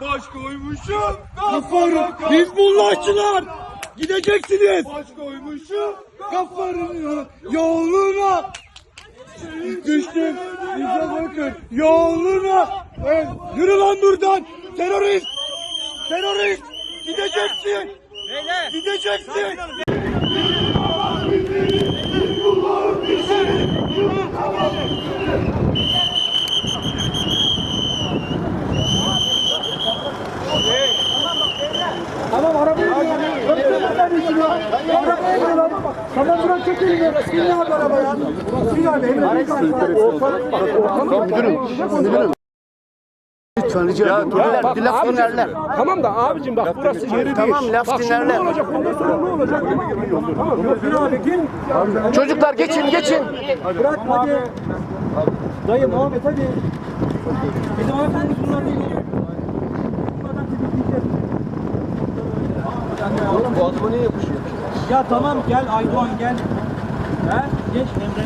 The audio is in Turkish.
Baş koymuşum Kafarı Hizbullahçılar gideceksiniz. Baş koymuşum Kafarın yoluna düştüm. Bize bakın yoluna. Evet, yürü lan buradan terörist. Terörist gideceksin. Gideceksin. Tamam arabayı Tamam bırak çekelim. Bin abi arabaya. Bin abi. Lütfen rica ederim. Dinler, bir laf dinlerler. Tamam da abicim bak burası yeri değil. Tamam, laf bak dinlerler. ne olacak? Ondan sonra ne olacak? Tamam. Bin abi gel. Çocuklar geçin geçin. Bırak hadi. Dayı Muhammed hadi. Bizim hanımefendi bunlar değil. Oğlum bu adama niye yapışıyor? Ya tamam gel Aydoğan gel. He? Geç Emre.